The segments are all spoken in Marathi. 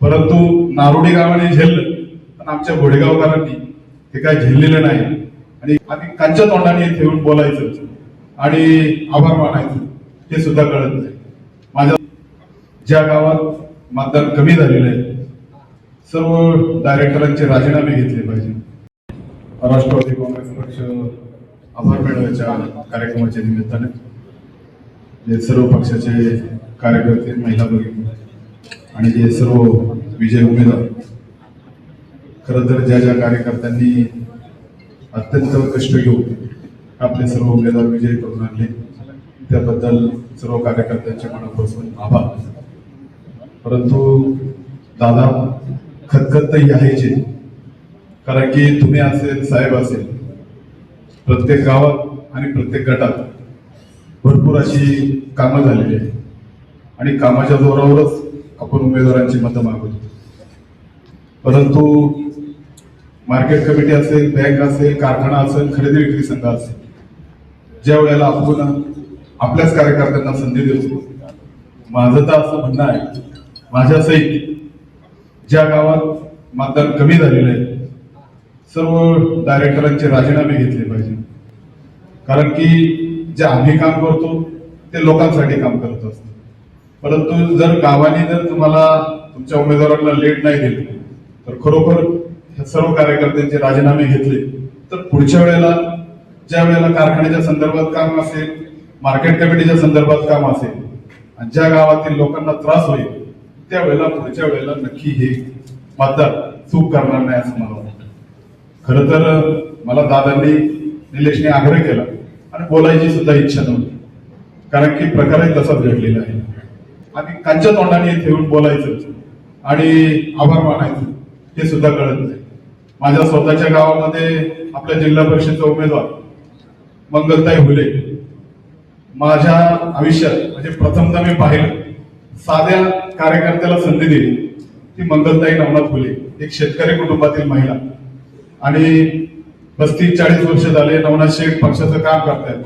परंतु नारोडी गावाने झेललं पण आमच्या घोडेगावकरांनी ते काय झेललेलं नाही. आणि आम्ही कांच्या तोंडाने ठेवून बोलायचं. आणि आभार मानायचं. हे सुद्धा कळत नाही. माझ्या ज्या गावात मतदान कमी झालेलं आहे सर्व डायरेक्टरांचे राजीनामे घेतले पाहिजे. राष्ट्रवादी काँग्रेस पक्ष आभार मेळाव्याच्या कार्यक्रमाच्या निमित्ताने जे सर्व पक्षाचे कार्यकर्ते महिला भगिनी आणि जे सर्व विजय उमेदवार खरं तर ज्या ज्या कार्यकर्त्यांनी अत्यंत कष्ट घेऊन आपले सर्व उमेदवार विजय करून आणले त्याबद्दल सर्व कार्यकर्त्यांचे मनापासून आभार. परंतु दादा खतखत यायचे कारण की तुम्ही असेल साहेब असेल प्रत्येक गावात आणि प्रत्येक गटात भरपूर अशी कामं झालेली आहेत. आणि कामाच्या जोरावरच आपण उमेदवारांची मतं मागवतो परंतु मार्केट कमिटी असेल बँक असेल कारखाना असेल खरेदी विक्री संघ असेल ज्या वेळेला आपण आपल्याच कार्यकर्त्यांना संधी देतो माझं तर असं म्हणणं आहे माझ्या सहित ज्या गावात मतदान कमी झालेलं आहे सर्व डायरेक्टरांचे राजीनामे घेतले पाहिजे. कारण की जे आम्ही काम करतो ते लोकांसाठी काम करत असतो. परंतु जर गावाने जर तुम्हाला तुमच्या उमेदवारांना लेट नाही दिले तर खरोखर ह्या सर्व कार्यकर्त्यांचे राजीनामे घेतले तर पुढच्या वेळेला ज्या वेळेला कारखान्याच्या संदर्भात काम असेल मार्केट कमिटीच्या संदर्भात काम असेल आणि ज्या गावातील लोकांना त्रास होईल त्यावेळेला पुढच्या वेळेला नक्की हे मतदार चूक करणार नाही असं मला वाटतं. खरं तर मला दादांनी निलेशने आग्रह केला आणि बोलायची सुद्धा इच्छा नव्हती. कारण की प्रकारही तसाच घडलेला आहे. आणि कांच्या तोंडाने इथे येऊन बोलायचं. आणि आभार मानायचं. हे सुद्धा कळत नाही. माझ्या स्वतःच्या गावामध्ये आपल्या जिल्हा परिषदचा उमेदवार मंगलताई हुले. माझ्या आयुष्यात म्हणजे प्रथमदा मी पाहिलं. साध्या कार्यकर्त्याला संधी दिली. ती मंगलताई नवनाथ फुले एक शेतकरी कुटुंबातील महिला. आणि पस्तीस चाळीस वर्ष झाले नवनाथ शेठ पक्षाचं काम करतायत.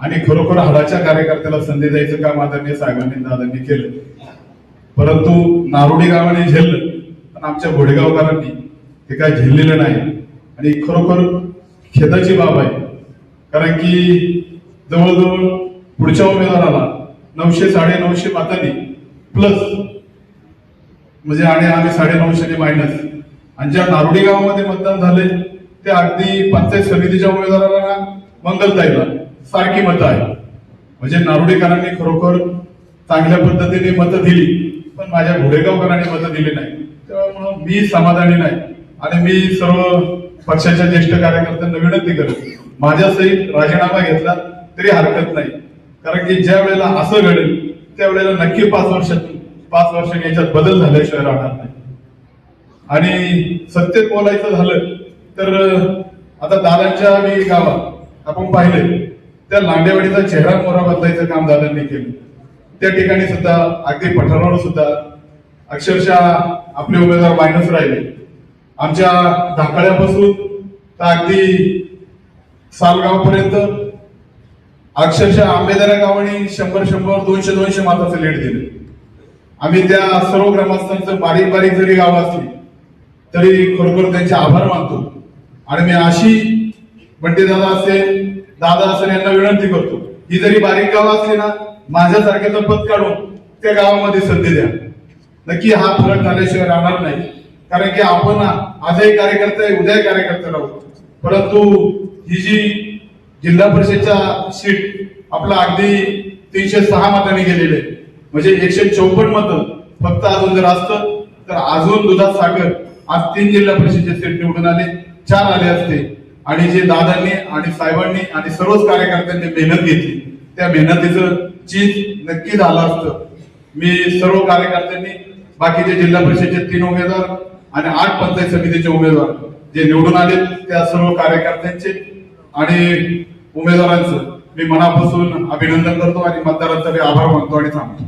आणि खरोखर हाडाच्या कार्यकर्त्याला संधी द्यायचं काम आदरणीय साहेबांनी दादांनी केलं. परंतु नारोडी गावाने झेललं पण आमच्या घोडेगावकरांनी ते काय झेललेलं नाही. आणि खरोखर खेदाची बाब आहे. कारण की जवळजवळ पुढच्या उमेदवाराला नऊशे साडे नऊशे मतांनी प्लस म्हणजे आणि आम्ही साडे नऊशे मायनस आणि ज्या नारोडी गावामध्ये मतदान झाले ते अगदी पंचायत समितीच्या उमेदवाराला मंगलताईला. सारखी मतं आहे म्हणजे नारोडेकरांनी खरोखर चांगल्या पद्धतीने मतं दिली पण माझ्या घोडेगावकरांनी मतं दिली नाही. त्यामुळं मी समाधानी नाही. आणि मी सर्व पक्षाच्या ज्येष्ठ कार्यकर्त्यांना विनंती करतो माझ्या सहित राजीनामा घेतला तरी हरकत नाही. कारण की ज्या वेळेला असं घडेल त्यावेळेला नक्की पाच वर्षात पाच वर्षांनी याच्यात बदल झाल्याशिवाय राहणार नाही. आणि सत्तेत बोलायचं झालं तर आता दादांच्या मी गावात आपण पाहिले त्या लांडेवाडीचा चेहरा मोहरा बदलायचं काम दादांनी केलं. त्या ठिकाणी सुद्धा अगदी पठारावर सुद्धा अक्षरशः आपले उमेदवार मायनस राहिले. आमच्या धाकड्यापासून तर अगदी सालगाव पर्यंत अक्षरशः आंबेदऱ्या गावाने शंभर शंभर दोनशे दोनशे माताचं लेट दिले. आम्ही त्या सर्व ग्रामस्थांचं बारीक बारीक जरी गाव असली तरी खरोखर त्यांचे आभार मानतो. आणि मी अशी बंडीदादा असेल दादा असं यांना विनंती करतो ही जरी बारीक गाव असली ना माझ्यासारख्याचं पद काढून त्या गावामध्ये संधी द्या. नक्की हा फरक झाल्याशिवाय राहणार नाही. कारण की आपण आजही कार्यकर्ते आहे, उद्याही कार्यकर्ते राहू. परंतु ही जी जिल्हा परिषदच्या सीट आपला अगदी तीनशे सहा मतांनी गेलेले आहे. म्हणजे एकशे चौपन्न मतं फक्त अजून जर असतं तर अजून दुधात साखर आज तीन जिल्हा परिषदचे सीट निवडून आले चार आले असते. आणि जे दादांनी आणि साहेबांनी आणि सर्वच कार्यकर्त्यांनी मेहनत घेतली त्या मेहनतीचं चीज नक्की झालं असतं. मी सर्व कार्यकर्त्यांनी बाकीचे जिल्हा परिषदेचे तीन उमेदवार आणि आठ पंचायत समितीचे उमेदवार जे निवडून आले त्या सर्व कार्यकर्त्यांचे आणि उमेदवारांचं मी मनापासून अभिनंदन करतो आणि मतदारांचा मी आभार मानतो आणि थांबतो.